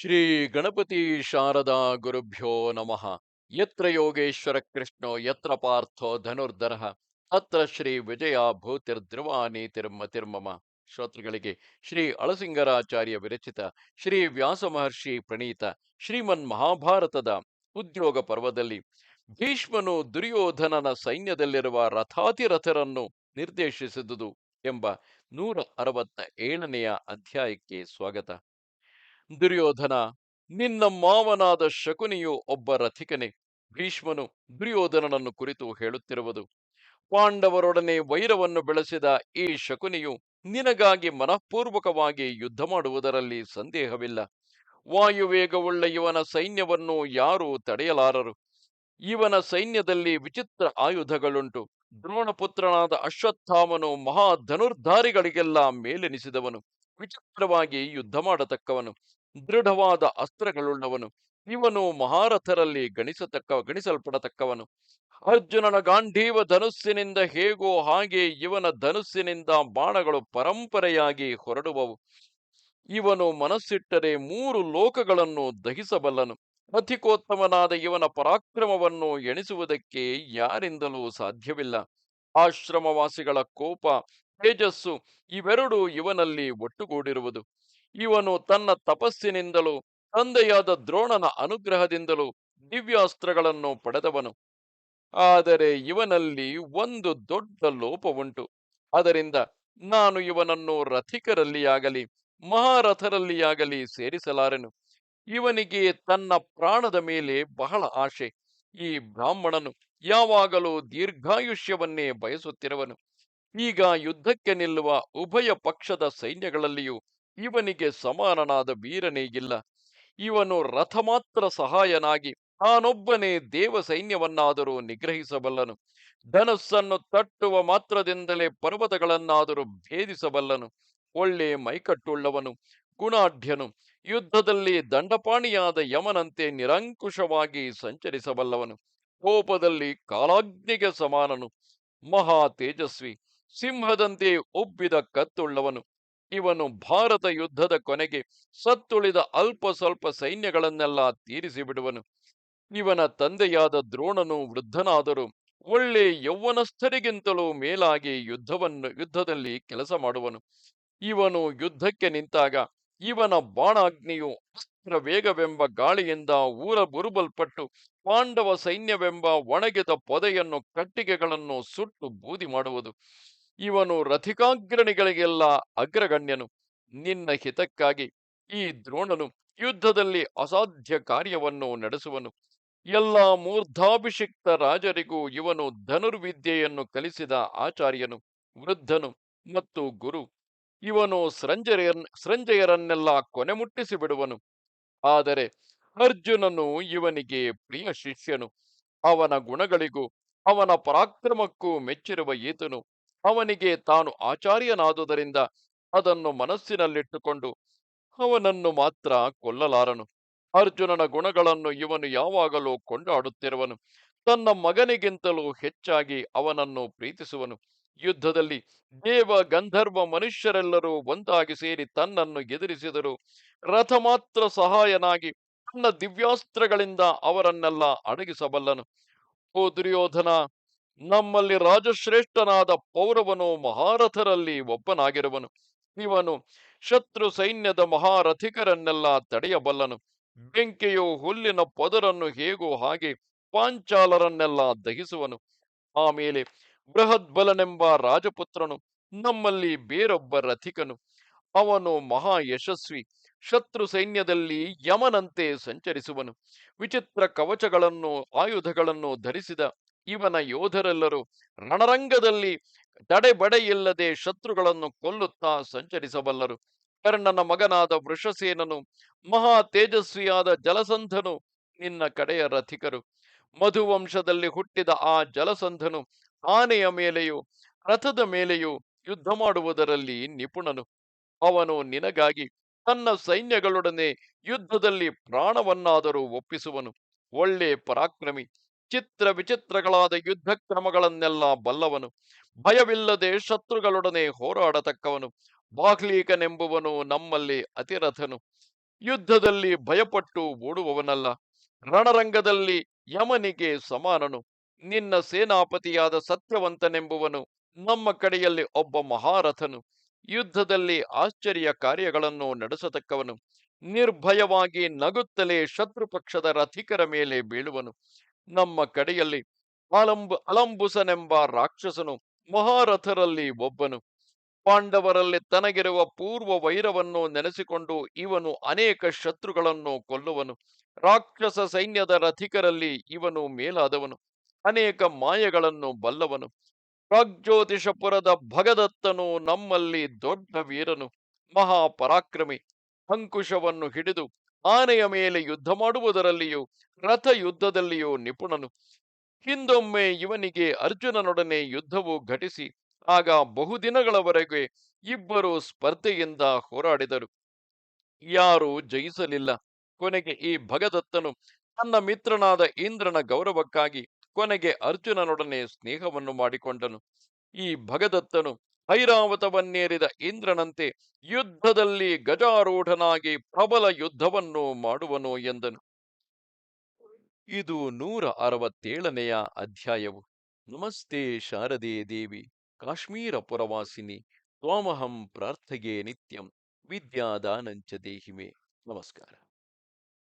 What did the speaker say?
ಶ್ರೀ ಗಣಪತಿ ಶಾರದಾ ಗುರುಭ್ಯೋ ನಮಃ. ಯತ್ರ ಯೋಗೇಶ್ವರ ಕೃಷ್ಣೋ, ಯತ್ರ ಪಾರ್ಥೋ ಧನುರ್ಧರ ಅತ್ರ ಶ್ರೀ ವಿಜಯ ತಿರ್ಮ ತಿರ್ಮಮ. ಶ್ರೋತೃಗಳಿಗೆ ಶ್ರೀ ಅಳಸಿಂಗರಾಚಾರ್ಯ ವಿರಚಿತ, ಶ್ರೀ ವ್ಯಾಸ ಮಹರ್ಷಿ ಪ್ರಣೀತ, ಶ್ರೀಮನ್ ಮಹಾಭಾರತದ ಉದ್ಯೋಗ ಪರ್ವದಲ್ಲಿ ಭೀಷ್ಮನು ದುರ್ಯೋಧನನ ಸೈನ್ಯದಲ್ಲಿರುವ ರಥಾತಿರಥರನ್ನು ನಿರ್ದೇಶಿಸಿದುದು ಎಂಬ ನೂರ ಅರವತ್ತ ಏಳನೆಯ ಅಧ್ಯಾಯಕ್ಕೆ ಸ್ವಾಗತ. ದುರ್ಯೋಧನ, ನಿನ್ನ ಮಾವನಾದ ಶಕುನಿಯು ಒಬ್ಬ ರಥಿಕನೇ. ಭೀಷ್ಮನು ದುರ್ಯೋಧನನನ್ನು ಕುರಿತು ಹೇಳುತ್ತಿರುವುದು. ಪಾಂಡವರೊಡನೆ ವೈರವನ್ನು ಬೆಳೆಸಿದ ಈ ಶಕುನಿಯು ನಿನಗಾಗಿ ಮನಃಪೂರ್ವಕವಾಗಿ ಯುದ್ಧ ಮಾಡುವುದರಲ್ಲಿ ಸಂದೇಹವಿಲ್ಲ. ವಾಯುವೇಗವುಳ್ಳ ಇವನ ಸೈನ್ಯವನ್ನು ಯಾರೂ ತಡೆಯಲಾರರು. ಇವನ ಸೈನ್ಯದಲ್ಲಿ ವಿಚಿತ್ರ ಆಯುಧಗಳುಂಟು. ದ್ರೋಣಪುತ್ರನಾದ ಅಶ್ವತ್ಥಾಮನು ಮಹಾ ಧನುರ್ಧಾರಿಗಳಿಗೆಲ್ಲ ಮೇಲೆನಿಸಿದವನು. ವಿಚಿತ್ರವಾಗಿ ಯುದ್ಧ ಮಾಡತಕ್ಕವನು. ದೃಢವಾದ ಅಸ್ತ್ರಗಳುಳ್ಳವನು. ಇವನು ಮಹಾರಥರಲ್ಲಿ ಗಣಿಸತಕ್ಕ, ಗಣಿಸಲ್ಪಡತಕ್ಕವನು. ಅರ್ಜುನನ ಗಾಂಧೀವ ಧನುಸ್ಸಿನಿಂದ ಹೇಗೋ ಹಾಗೆ ಇವನ ಧನುಸ್ಸಿನಿಂದ ಬಾಣಗಳು ಪರಂಪರೆಯಾಗಿ ಹೊರಡುವವು. ಇವನು ಮನಸ್ಸಿಟ್ಟರೆ ಮೂರು ಲೋಕಗಳನ್ನು ದಹಿಸಬಲ್ಲನು. ಅಧಿಕೋತ್ತಮನಾದ ಇವನ ಪರಾಕ್ರಮವನ್ನು ಎಣಿಸುವುದಕ್ಕೆ ಯಾರಿಂದಲೂ ಸಾಧ್ಯವಿಲ್ಲ. ಆಶ್ರಮವಾಸಿಗಳ ಕೋಪ, ತೇಜಸ್ಸು ಇವೆರಡೂ ಇವನಲ್ಲಿ ಒಟ್ಟುಗೂಡಿರುವುದು. ಇವನು ತನ್ನ ತಪಸ್ಸಿನಿಂದಲೂ, ತಂದೆಯಾದ ದ್ರೋಣನ ಅನುಗ್ರಹದಿಂದಲೂ ದಿವ್ಯಾಸ್ತ್ರಗಳನ್ನು ಪಡೆದವನು. ಆದರೆ ಇವನಲ್ಲಿ ಒಂದು ದೊಡ್ಡ ಲೋಪವುಂಟು. ಅದರಿಂದ ನಾನು ಇವನನ್ನು ರಥಿಕರಲ್ಲಿಯಾಗಲಿ, ಮಹಾರಥರಲ್ಲಿಯಾಗಲಿ ಸೇರಿಸಲಾರೆನು. ಇವನಿಗೆ ತನ್ನ ಪ್ರಾಣದ ಮೇಲೆ ಬಹಳ ಆಶೆ. ಈ ಬ್ರಾಹ್ಮಣನು ಯಾವಾಗಲೂ ದೀರ್ಘಾಯುಷ್ಯವನ್ನೇ ಬಯಸುತ್ತಿರುವನು. ಈಗ ಯುದ್ಧಕ್ಕೆ ನಿಲ್ಲುವ ಉಭಯ ಪಕ್ಷದ ಸೈನ್ಯಗಳಲ್ಲಿಯೂ ಇವನಿಗೆ ಸಮಾನನಾದ ವೀರನೇ ಇಲ್ಲ. ಇವನು ರಥ ಮಾತ್ರ ಸಹಾಯನಾಗಿ ತಾನೊಬ್ಬನೇ ದೇವ ಸೈನ್ಯವನ್ನಾದರೂ ನಿಗ್ರಹಿಸಬಲ್ಲನು. ಧನಸ್ಸನ್ನು ತಟ್ಟುವ ಮಾತ್ರದಿಂದಲೇ ಪರ್ವತಗಳನ್ನಾದರೂ ಭೇದಿಸಬಲ್ಲನು. ಒಳ್ಳೆ ಮೈಕಟ್ಟುಳ್ಳವನು, ಗುಣಾಢ್ಯನು. ಯುದ್ಧದಲ್ಲಿ ದಂಡಪಾಣಿಯಾದ ಯಮನಂತೆ ನಿರಂಕುಶವಾಗಿ ಸಂಚರಿಸಬಲ್ಲವನು. ಕೋಪದಲ್ಲಿ ಕಾಲಾಗ್ನಿಗೆ ಸಮಾನನು. ಮಹಾ ತೇಜಸ್ವಿ. ಸಿಂಹದಂತೆ ಉಬ್ಬಿದ ಕತ್ತುಳ್ಳವನು. ಇವನು ಭಾರತ ಯುದ್ಧದ ಕೊನೆಗೆ ಸತ್ತುಳಿದ ಅಲ್ಪ ಸ್ವಲ್ಪ ಸೈನ್ಯಗಳನ್ನೆಲ್ಲ ತೀರಿಸಿ ಬಿಡುವನು. ಇವನ ತಂದೆಯಾದ ದ್ರೋಣನು ವೃದ್ಧನಾದರೂ ಒಳ್ಳೆ ಯೌವನಸ್ಥರಿಗಿಂತಲೂ ಮೇಲಾಗಿ ಯುದ್ಧವನ್ನು, ಯುದ್ಧದಲ್ಲಿ ಕೆಲಸ ಮಾಡುವನು. ಇವನು ಯುದ್ಧಕ್ಕೆ ನಿಂತಾಗ ಇವನ ಬಾಣಾಗ್ನಿಯು ಅಸ್ತ್ರ ವೇಗವೆಂಬ ಗಾಳಿಯಿಂದ ಊರ ಬುರುಬಲ್ಪಟ್ಟು ಪಾಂಡವ ಸೈನ್ಯವೆಂಬ ಒಣಗಿದ ಪೊದೆಯನ್ನು ಕಟ್ಟಿಗೆಗಳನ್ನು ಸುಟ್ಟು ಬೂದಿ ಮಾಡುವುದು. ಇವನು ರಥಿಕಾಗ್ರಣಿಗಳಿಗೆಲ್ಲ ಅಗ್ರಗಣ್ಯನು. ನಿನ್ನ ಹಿತಕ್ಕಾಗಿ ಈ ದ್ರೋಣನು ಯುದ್ಧದಲ್ಲಿ ಅಸಾಧ್ಯ ಕಾರ್ಯವನ್ನು ನಡೆಸುವನು. ಎಲ್ಲ ಮೂರ್ಧಾಭಿಷಿಕ್ತ ರಾಜರಿಗೂ ಇವನು ಧನುರ್ವಿದ್ಯೆಯನ್ನು ಕಲಿಸಿದ ಆಚಾರ್ಯನು, ವೃದ್ಧನು ಮತ್ತು ಗುರು. ಇವನು ಸೃಂಜಯ ಸೃಂಜಯರನ್ನೆಲ್ಲ ಕೊನೆ ಮುಟ್ಟಿಸಿ ಬಿಡುವನು ಆದರೆ ಅರ್ಜುನನು ಇವನಿಗೆ ಪ್ರಿಯ ಶಿಷ್ಯನು. ಅವನ ಗುಣಗಳಿಗೂ ಅವನ ಪರಾಕ್ರಮಕ್ಕೂ ಮೆಚ್ಚಿರುವ ಈತನು ಅವನಿಗೆ ತಾನು ಆಚಾರ್ಯನಾದುದರಿಂದ ಅದನ್ನು ಮನಸ್ಸಿನಲ್ಲಿಟ್ಟುಕೊಂಡು ಅವನನ್ನು ಮಾತ್ರ ಕೊಲ್ಲಲಾರನು. ಅರ್ಜುನನ ಗುಣಗಳನ್ನು ಇವನು ಯಾವಾಗಲೂ ಕೊಂಡಾಡುತ್ತಿರುವನು. ತನ್ನ ಮಗನಿಗಿಂತಲೂ ಹೆಚ್ಚಾಗಿ ಅವನನ್ನು ಪ್ರೀತಿಸುವನು. ಯುದ್ಧದಲ್ಲಿ ದೇವ ಗಂಧರ್ವ ಮನುಷ್ಯರೆಲ್ಲರೂ ಒಂದಾಗಿ ಸೇರಿ ತನ್ನನ್ನು ಎದುರಿಸಿದರು. ರಥ ಮಾತ್ರ ಸಹಾಯನಾಗಿ ತನ್ನ ದಿವ್ಯಾಸ್ತ್ರಗಳಿಂದ ಅವರನ್ನೆಲ್ಲ ಅಡಗಿಸಬಲ್ಲನು. ಓ ದುರ್ಯೋಧನ ನಮ್ಮಲ್ಲಿ ರಾಜಶ್ರೇಷ್ಠನಾದ ಪೌರವನು ಮಹಾರಥರಲ್ಲಿ ಒಬ್ಬನಾಗಿರುವನು. ಇವನು ಶತ್ರು ಸೈನ್ಯದ ಮಹಾರಥಿಕರನ್ನೆಲ್ಲ ತಡೆಯಬಲ್ಲನು. ಬೆಂಕಿಯು ಹುಲ್ಲಿನ ಪೊದರನ್ನು ಹೇಗೋ ಹಾಗೆ ಪಾಂಚಾಲರನ್ನೆಲ್ಲ ದಹಿಸುವನು. ಆಮೇಲೆ ಬೃಹದ್ಬಲನೆಂಬ ರಾಜಪುತ್ರನು ನಮ್ಮಲ್ಲಿ ಬೇರೊಬ್ಬ ರಥಿಕನು. ಅವನು ಮಹಾ ಯಶಸ್ವಿ, ಶತ್ರು ಸೈನ್ಯದಲ್ಲಿ ಯಮನಂತೆ ಸಂಚರಿಸುವನು. ವಿಚಿತ್ರ ಕವಚಗಳನ್ನು, ಆಯುಧಗಳನ್ನು ಧರಿಸಿದ ಇವನ ಯೋಧರೆಲ್ಲರೂ ರಣರಂಗದಲ್ಲಿ ತಡೆಬಡೆಯಿಲ್ಲದೆ ಶತ್ರುಗಳನ್ನು ಕೊಲ್ಲುತ್ತಾ ಸಂಚರಿಸಬಲ್ಲರು. ಕರ್ಣನ ಮಗನಾದ ವೃಷಸೇನನು ಮಹಾ ತೇಜಸ್ವಿಯಾದ ಜಲಸಂಧನು ನಿನ್ನ ಕಡೆಯ ರಥಿಕರು. ಮಧುವಂಶದಲ್ಲಿ ಹುಟ್ಟಿದ ಆ ಜಲಸಂಧನು ಆನೆಯ ಮೇಲೆಯೂ ರಥದ ಮೇಲೆಯೂ ಯುದ್ಧ ಮಾಡುವುದರಲ್ಲಿ ನಿಪುಣನು. ಅವನು ನಿನಗಾಗಿ ತನ್ನ ಸೈನ್ಯಗಳೊಡನೆ ಯುದ್ಧದಲ್ಲಿ ಪ್ರಾಣವನ್ನಾದರೂ ಒಪ್ಪಿಸುವನು. ಒಳ್ಳೆ ಪರಾಕ್ರಮಿ. ಚಿತ್ರ ವಿಚಿತ್ರಗಳಾದ ಯುದ್ಧ ಕ್ರಮಗಳನ್ನೆಲ್ಲ ಬಲ್ಲವನು. ಭಯವಿಲ್ಲದೆ ಶತ್ರುಗಳೊಡನೆ ಹೋರಾಡತಕ್ಕವನು. ಬಾಹ್ಲೀಕನೆಂಬುವನು ನಮ್ಮಲ್ಲಿ ಅತಿರಥನು. ಯುದ್ಧದಲ್ಲಿ ಭಯಪಟ್ಟು ಓಡುವವನಲ್ಲ. ರಣರಂಗದಲ್ಲಿ ಯಮನಿಗೆ ಸಮಾನನು. ನಿನ್ನ ಸೇನಾಪತಿಯಾದ ಸತ್ಯವಂತನೆಂಬುವನು ನಮ್ಮ ಕಡೆಯಲ್ಲಿ ಒಬ್ಬ ಮಹಾರಥನು. ಯುದ್ಧದಲ್ಲಿ ಆಶ್ಚರ್ಯ ಕಾರ್ಯಗಳನ್ನು ನಡೆಸತಕ್ಕವನು. ನಿರ್ಭಯವಾಗಿ ನಗುತ್ತಲೇ ಶತ್ರು ಪಕ್ಷದ ರಥಿಕರ ಮೇಲೆ ಬೀಳುವನು. ನಮ್ಮ ಕಡೆಯಲ್ಲಿ ಅಲಂಬು ಅಲಂಬುಸನೆಂಬ ರಾಕ್ಷಸನು ಮಹಾರಥರಲ್ಲಿ ಒಬ್ಬನು. ಪಾಂಡವರಲ್ಲಿ ತನಗಿರುವ ಪೂರ್ವ ವೈರವನ್ನು ನೆನೆಸಿಕೊಂಡು ಇವನು ಅನೇಕ ಶತ್ರುಗಳನ್ನು ಕೊಲ್ಲುವನು. ರಾಕ್ಷಸ ಸೈನ್ಯದ ರಥಿಕರಲ್ಲಿ ಇವನು ಮೇಲಾದವನು. ಅನೇಕ ಮಾಯಗಳನ್ನು ಬಲ್ಲವನು. ಪ್ರಾಗ್ಜ್ಯೋತಿಷಪುರದ ಭಗದತ್ತನು ನಮ್ಮಲ್ಲಿ ದೊಡ್ಡ ವೀರನು. ಮಹಾಪರಾಕ್ರಮಿ. ಅಂಕುಶವನ್ನು ಹಿಡಿದು ಆನೆಯ ಮೇಲೆ ಯುದ್ಧ ಮಾಡುವುದರಲ್ಲಿಯೂ ರಥ ಯುದ್ಧದಲ್ಲಿಯೂ ನಿಪುಣನು. ಹಿಂದೊಮ್ಮೆ ಇವನಿಗೆ ಅರ್ಜುನನೊಡನೆ ಯುದ್ಧವು ಘಟಿಸಿ, ಆಗ ಬಹುದಿನಗಳವರೆಗೆ ಇಬ್ಬರು ಸ್ಪರ್ಧೆಯಿಂದ ಹೋರಾಡಿದರು. ಯಾರೂ ಜಯಿಸಲಿಲ್ಲ. ಕೊನೆಗೆ ಈ ಭಗದತ್ತನು ತನ್ನ ಮಿತ್ರನಾದ ಇಂದ್ರನ ಗೌರವಕ್ಕಾಗಿ ಕೊನೆಗೆ ಅರ್ಜುನನೊಡನೆ ಸ್ನೇಹವನ್ನು ಮಾಡಿಕೊಂಡನು. ಈ ಭಗದತ್ತನು ಐರಾವತವನ್ನೇರಿದ ಇಂದ್ರನಂತೆ ಯುದ್ಧದಲ್ಲಿ ಗಜಾರೂಢನಾಗಿ ಪ್ರಬಲ ಯುದ್ಧವನ್ನು ಮಾಡುವನು ಎಂದನು. ಇದು ನೂರ ಅರವತ್ತೇಳನೆಯ ಅಧ್ಯಾಯವು. ನಮಸ್ತೆ ಶಾರದೆ ದೇವಿ, ಕಾಶ್ಮೀರ ಪುರವಾಸಿನಿ, ತ್ವಾಮಹಂ ಪ್ರಾರ್ಥಗೆ ನಿತ್ಯಂ, ವಿದ್ಯಾದಾನಂಚ ದೇಹಿಮೆ. ನಮಸ್ಕಾರ.